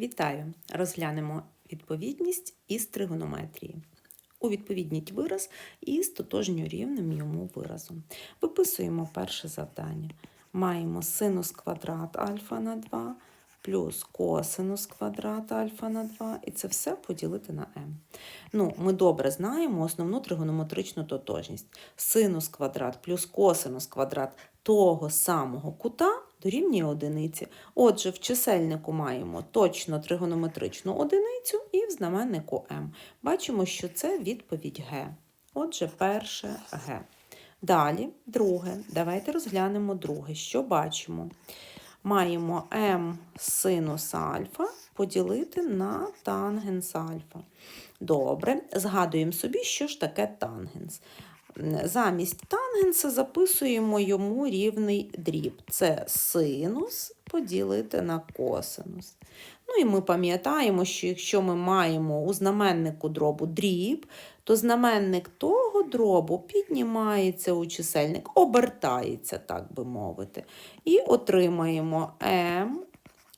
Вітаю! Розглянемо відповідність із тригонометрії. У відповідніть вираз із тотожньорівним йому виразом. Виписуємо перше завдання. Маємо синус квадрат альфа на 2 плюс косинус квадрат альфа на 2, і це все поділити на m. Ну, ми добре знаємо основну тригонометричну тотожність. Синус квадрат плюс косинус квадрат того самого кута дорівнює одиниці. Отже, в чисельнику маємо точно тригонометричну одиницю і в знаменнику m. Бачимо, що це відповідь Г. Отже, перше Г. Далі, друге. Давайте розглянемо друге. Що бачимо? Маємо m синус альфа поділити на тангенс альфа. Добре, згадуємо собі, що ж таке тангенс. Замість тангенса записуємо йому рівний дріб. Це синус поділити на косинус. Ну і ми пам'ятаємо, що якщо ми маємо у знаменнику дробу дріб, то знаменник того дробу піднімається у чисельник, обертається, так би мовити. І отримаємо m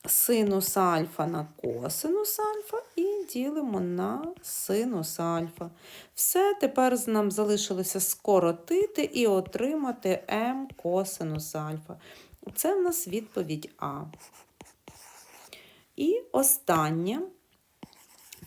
синус альфа на косинус альфа і ділимо на синус альфа. Все, тепер нам залишилося скоротити і отримати m косинус альфа. Це в нас відповідь А. І останнє,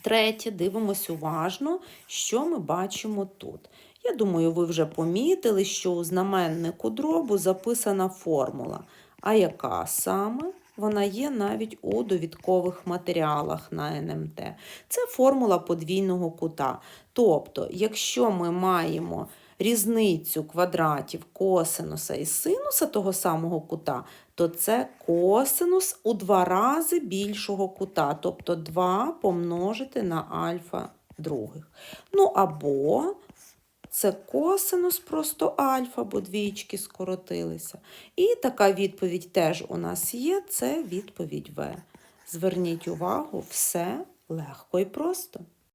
третє, дивимось уважно, що ми бачимо тут. Я думаю, ви вже помітили, що у знаменнику дробу записана формула. А яка саме? Вона є навіть у довідкових матеріалах на НМТ. Це формула подвійного кута. Тобто, якщо ми маємо різницю квадратів косинуса і синуса того самого кута, то це косинус у два рази більшого кута, тобто 2 помножити на альфа других. Ну або це косинус просто альфа, бо двічки скоротилися. І така відповідь теж у нас є, це відповідь В. Зверніть увагу, все легко і просто.